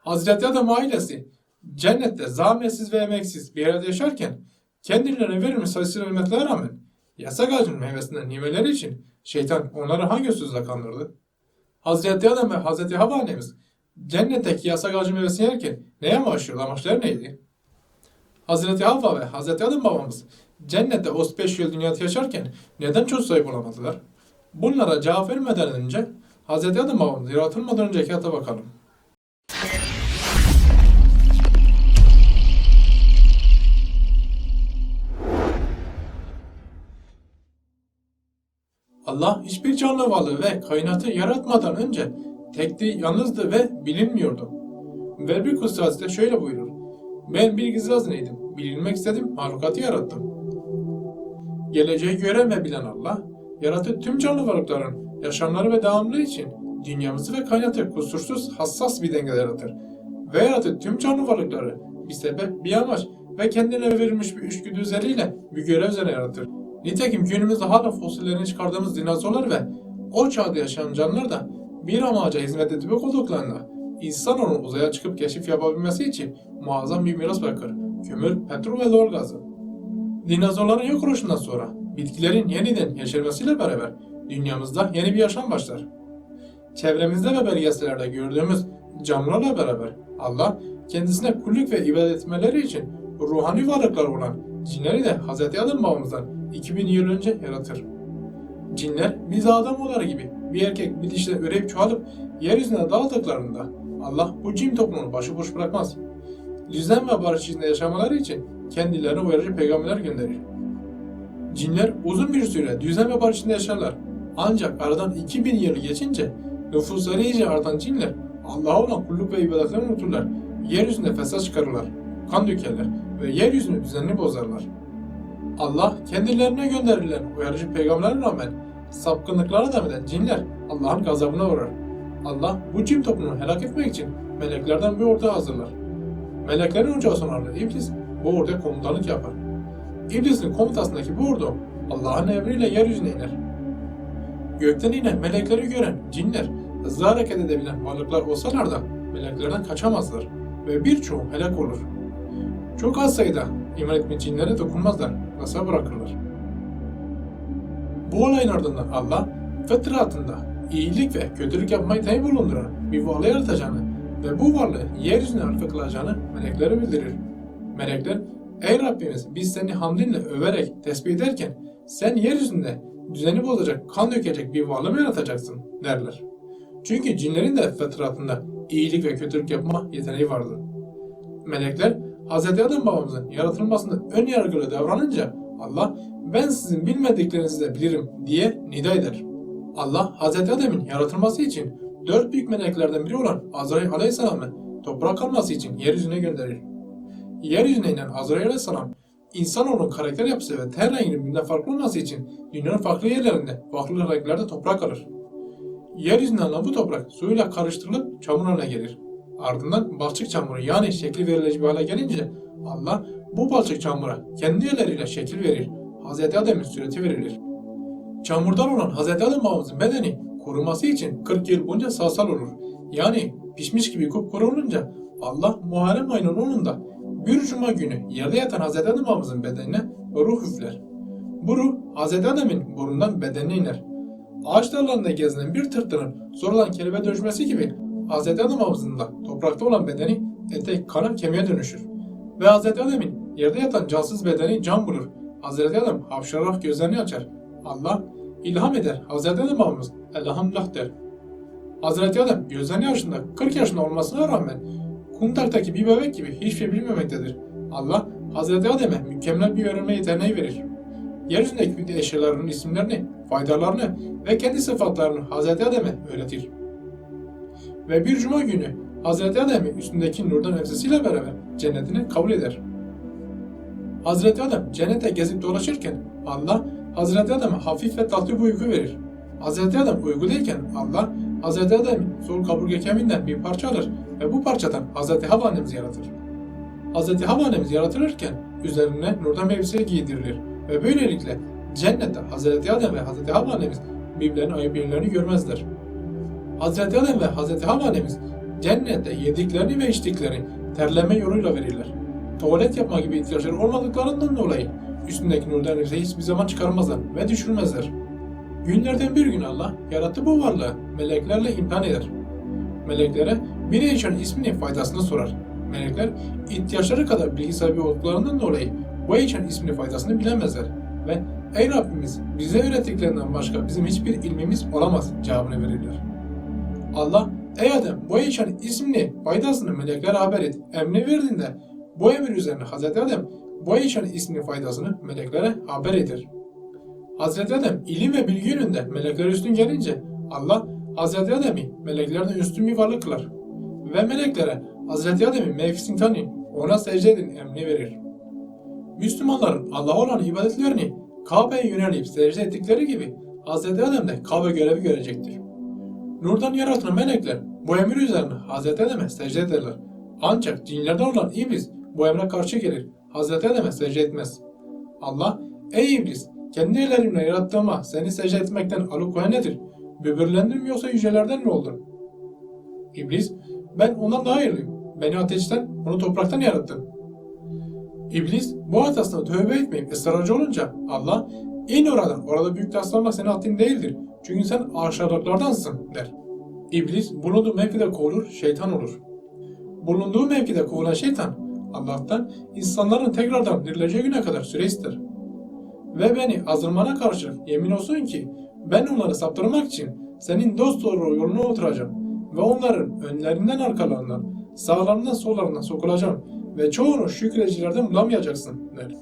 Hazreti Adam ailesi cennette zahmetsiz ve emeksiz bir arada yaşarken kendilerine verilmiş sayısız nimetlere rağmen yasak ağacın meyvesinden yemeleri için şeytan onları hangi sözle kandırdı? Hazreti Adam ve Hazreti Havva annemiz cennetteki yasak ağacın meyvesini yerken neye başlıyordu? Amaçları neydi? Hazreti Havva ve Hazreti Adam babamız cennette 35 yıl dünyada yaşarken neden çocuk sahibi olamadılar? Bunlara cevap vermeden önce Hazreti Adam babamız yaratılmadan önceki hayata bakalım. Allah hiçbir canlı varlığı ve kainatı yaratmadan önce tekti, yalnızdı ve bilinmiyordu. Ve bir kutsası şöyle buyurur. Ben bir gizli hazineydim. Bilinmek istedim, mahlukatı yarattım. Geleceği gören ve bilen Allah, yarattığı tüm canlı varlıkların yaşamları ve devamlılığı için dünyamızı ve kainatı kusursuz, hassas bir dengede yaratır. Ve yarattığı tüm canlı varlıkları bir sebep, bir amaç ve kendine verilmiş bir içgüdü üzeriyle bir görev üzerine yaratır. Nitekim günümüzde hala fosillerini çıkardığımız dinozorlar ve o çağda yaşayan canlılar da bir amaca hizmet edip olduklarında insanoğlunun uzaya çıkıp keşif yapabilmesi için muazzam bir miras bırakır. Kömür, petrol ve doğal gazı. Dinozorların yok oluşundan sonra bitkilerin yeniden yeşermesiyle beraber dünyamızda yeni bir yaşam başlar. Çevremizde ve belgesellerde gördüğümüz canlılarla beraber Allah kendisine kulluk ve ibadet etmeleri için ruhani varlıklar olan cinleri de Hz. Adem babamızdan 2000 yıl önce yaratır. Cinler biz Ademoğulları gibi bir erkek bir dişle üreyip çoğalıp yeryüzüne dağıldıklarında Allah bu cin toplumunu başıboş bırakmaz. Düzen ve barış içinde yaşamaları için kendilerine uyarıcı peygamberler gönderir. Cinler uzun bir süre düzen ve barış içinde yaşarlar. Ancak aradan 2000 yıl geçince nüfusları iyice artan cinler Allah'a olan kulluk ve ibadetlerini unuturlar. Yeryüzünde fesat çıkarırlar, kan dökerler ve yeryüzünü düzenli bozarlar. Allah kendilerine gönderilen uyarıcı peygamberlere rağmen sapkınlıklara devam eden cinler Allah'ın gazabına uğrar. Allah bu cin toplumunu helak etmek için meleklerden bir ordu hazırlar. Meleklerin ocağı sonarlı iblis bu orduya komutanlık yapar. İblisin komutasındaki bu ordu Allah'ın emriyle yeryüzüne iner. Gökten inen melekleri gören cinler hızlı hareket edebilen varlıklar olsalar da meleklerden kaçamazlar ve birçoğu helak olur. Çok az sayıda iman etmiş cinlere dokunmazlar, nasıl bırakırlar. Bu olayın ardından Allah fıtratında iyilik ve kötülük yapmayı tayin bulunduran bir varlığı yaratacağını ve bu varlığı yeryüzüne halife kılacağını meleklere bildirir. Melekler, ey Rabbimiz biz seni hamdinle överek tesbih ederken sen yeryüzünde düzeni bozacak, kan dökecek bir varlığı mı yaratacaksın derler. Çünkü cinlerin de fıtratında iyilik ve kötülük yapma yeteneği vardır. Melekler Hz. Adem babamızın yaratılmasında ön yargılı davranınca Allah ben sizin bilmediklerinizi de bilirim diye nida eder. Allah Hz. Adem'in yaratılması için dört büyük meleklerden biri olan Azrail aleyhisselamı toprak alması için yeryüzüne gönderir. Yeryüzüne inen Azrail aleyhisselam insanoğlunun karakter yapısı ve ten renginin birbirinden farklı olması için dünyanın farklı yerlerinde farklı renklerde toprak alır. Yeryüzünden alınan bu toprak suyla karıştırılıp çamur haline gelir. Ardından balçık çamuru yani şekli verilecek bir hale gelince Allah bu balçık çamura kendi elleriyle şekil verir. Hz. Adem'in sureti verilir. Çamurdan olan Hz. Adem babamızın bedeni koruması için 40 yıl boyunca sağsal olur. Yani pişmiş gibi kupkuru olunca Allah Muharrem ayının 10'unda bir cuma günü yerde yatan Hz. Adem babamızın bedenine ruh üfler. Bu ruh Hz. Adem'in burnundan bedenine iner. Ağaç dallarında gezinen bir tırtının sonradan kelebe dönüşmesi gibi Hz. Adem babamızın da toprakta olan bedeni ete, kana, kemiğe dönüşür. Ve Hz. Adem'in yerde yatan cansız bedeni can bulur. Hz. Adem hapşırarak gözlerini açar. Allah ilham eder. Hz. Adem babamız elhamdülillah der. Hz. Adem gözlerini yaşında 40 yaşında olmasına rağmen kundaktaki bir bebek gibi hiçbir şey bilmemektedir. Allah Hz. Adem'e mükemmel bir öğrenme yeteneği verir. Yeryüzündeki eşyaların isimlerini, faydalarını ve kendi sıfatlarını Hz. Adem'e öğretir. Ve bir cuma günü Hz. Adem'i üstündeki nurdan elbisesiyle beraber cennetine kabul eder. Hz. Adem cennete gezip dolaşırken Allah Hz. Adem'e hafif ve tatlı bir uyku verir. Hz. Adem uykudayken Allah Hz. Adem'in sol kaburga kemiğinden bir parça alır ve bu parçadan Hz. Havva annemizi yaratır. Hz. Havva annemiz yaratılırken üzerine nurdan elbise giydirilir ve böylelikle cennette Hz. Adem ve Hz. Havva annemiz birbirlerinin ayıp yerlerini görmezler. Hz. Adem ve Hz. Havva annemiz cennette yediklerini ve içtiklerini terleme yoluyla verirler. Tuvalet yapma gibi ihtiyaçları olmadıklarından dolayı üstündeki nurdan elbiseyi hiçbir zaman çıkarmazlar ve düşürmezler. Günlerden bir gün Allah yarattı bu varlığı meleklerle imtihan eder. Meleklere bir için ismini faydasını sorar. Melekler ihtiyaçları kadar bilgi sahibi olduklarından dolayı bu için ismini faydasını bilemezler ve Ey Rabbimiz bize öğrettiklerinden başka bizim hiçbir ilmimiz olamaz cevabını verirler. Allah Ey Adem bu için ismini faydasını meleklere haber et. Emri verdiğinde bu emir üzerine Hazreti Adem bu için ismini faydasını meleklere haber eder. Hazreti Adem ilim ve bilgi yönünde melekler üstün gelince Allah Hazreti Adem'i meleklerden üstün bir varlık kılar. Ve meleklere Hazreti Adem'in mevkisini tanıyın, ona secde edin emrini verir. Müslümanların Allah'a olan ibadetlerini Kabe'ye yönelip secde ettikleri gibi Hazreti Adem de Kabe görevi görecektir. Nurdan yaratılan melekler bu emir üzerine Hazreti Adem'e secde ederler. Ancak cinlerden olan iblis bu emre karşı gelir. Hazreti Adem'e secde etmez. Allah, ey iblis, kendi ellerimle yarattığıma seni secde etmekten alıkoyan nedir? Böbürlendin mi yoksa yücelerden mi oldun? İblis, ben ondan daha hayırlıyım. Beni ateşten, onu topraktan yarattın. İblis, bu hatasına tövbe etmeyip ısrarcı olunca Allah, in oradan, orada büyük taslanmak senin haddin değildir. Çünkü sen aşağıdakilardansın der. İblis bulunduğu mevkide kovulur, şeytan olur. Bulunduğu mevkide kovulan şeytan, Allah'tan insanların tekrardan dirileceği güne kadar süre ister. Ve beni azdırmana karşılık yemin olsun ki ben onları saptırmak için senin dost doğru yoluna oturacağım ve onların önlerinden arkalarından, sağlarından sollarından sokulacağım ve çoğunu şükredicilerden bulamayacaksın der.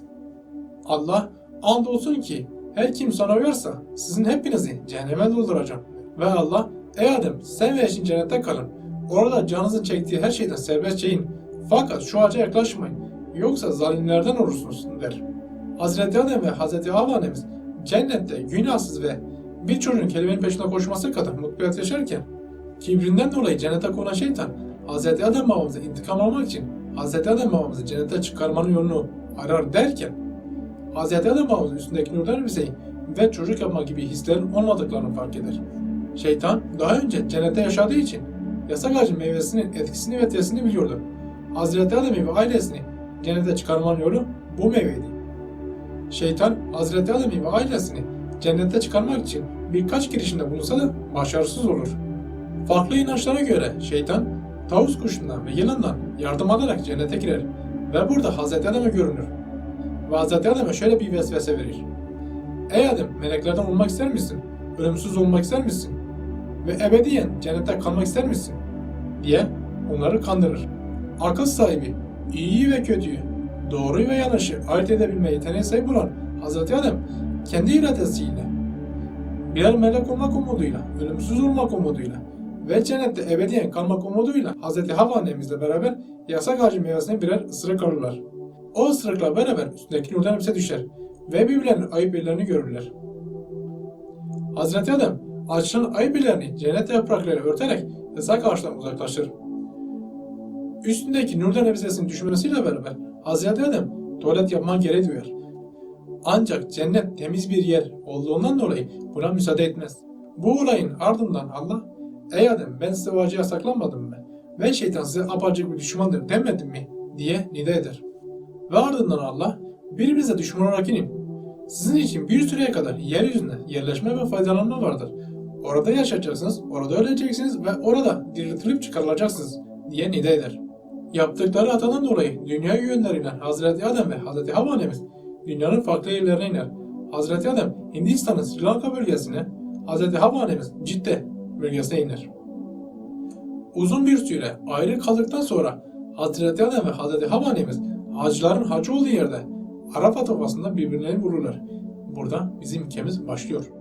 Allah andolsun ki her kim sana uyarsa sizin hepinizi cehenneme dolduracağım. Ve Allah ey Adem sen ve eşin cennette kalın. Orada canınızın çektiği her şeyden serbest yiyin. Fakat şu ağaca yaklaşmayın. Yoksa zalimlerden olursunuz der. Hazreti Adem ve Hazreti Havva annemiz cennette günahsız ve bir çocuğun kelimenin peşinde koşması kadar mutlu hayat yaşarken kibrinden dolayı cennete konan şeytan Hazreti Adem babamıza intikam almak için Hazreti Adem babamızı cennete çıkarmanın yolunu arar derken Hz. Adem babamızın üstündeki nurdan elbiseyi ve çocuk yapma gibi hislerin olmadıklarını fark eder. Şeytan daha önce cennette yaşadığı için yasak ağacın meyvesinin etkisini ve tesirini biliyordu. Hazreti Adem'i ve ailesini cennete çıkarmanın yolu bu meyveydi. Şeytan Hazreti Adem'i ve ailesini cennete çıkarmak için birkaç girişimde bulunsa da başarısız olur. Farklı inançlara göre şeytan tavus kuşundan ve yılandan yardım alarak cennete girer ve burada Hazreti Adem'e görünür. Ve Hazreti Adem'e şöyle bir vesvese verir. Ey Adem meleklerden olmak ister misin? Ölümsüz olmak ister misin? Ve ebediyen cennette kalmak ister misin? diye onları kandırır. Akıl sahibi, iyiyi ve kötüyü, doğruyu ve yanlışı ayırt edebilme yeteneği sahip olan Hazreti Adem kendi iradesiyle birer melek olmak umuduyla, ölümsüz olmak umuduyla ve cennette ebediyen kalmak umuduyla Hazreti Havva annemizle beraber yasak ağacı meyvesine birer ısırık alırlar. O ısırıkla beraber üstündeki nurdan hepsi düşer ve birbirlerinin ayıp yerlerini görürler. Hazreti Adem ağaçların ayıp yerlerini cennet yapraklarıyla örterek yasak ağaçtan uzaklaşır. Üstündeki nurdan elbisesinin düşmesiyle beraber Hazreti Adem tuvalet yapma gereği duyar. Ancak cennet temiz bir yer olduğundan dolayı buna müsaade etmez. Bu olayın ardından Allah, Ey Adem ben size o acı yasaklanmadım mı? Ben şeytan size apacık bir düşmandır demedim mi? diye nida eder. Ve ardından Allah, birbirinize düşman olarak inin. Sizin için bir süreye kadar yeryüzünde yerleşme ve faydalanma vardır. Orada yaşayacaksınız, orada öleceksiniz ve orada diriltilip çıkarılacaksınız diye nida eder. Yaptıkları hatadan dolayı dünya yönleriyle Hazreti Adem ve Hazreti Havva annemiz dünyanın farklı yerlerine iner. Hazreti Adem Hindistan'ın Sri Lanka bölgesine, Hazreti Havva annemiz Cidde bölgesine iner. Uzun bir süre ayrı kaldıktan sonra Hazreti Adem ve Hazreti Havva annemiz hacıların hacı olduğu yerde Arafat Ovası'nda birbirlerini vururlar. Burada bizim ülkemiz başlıyor.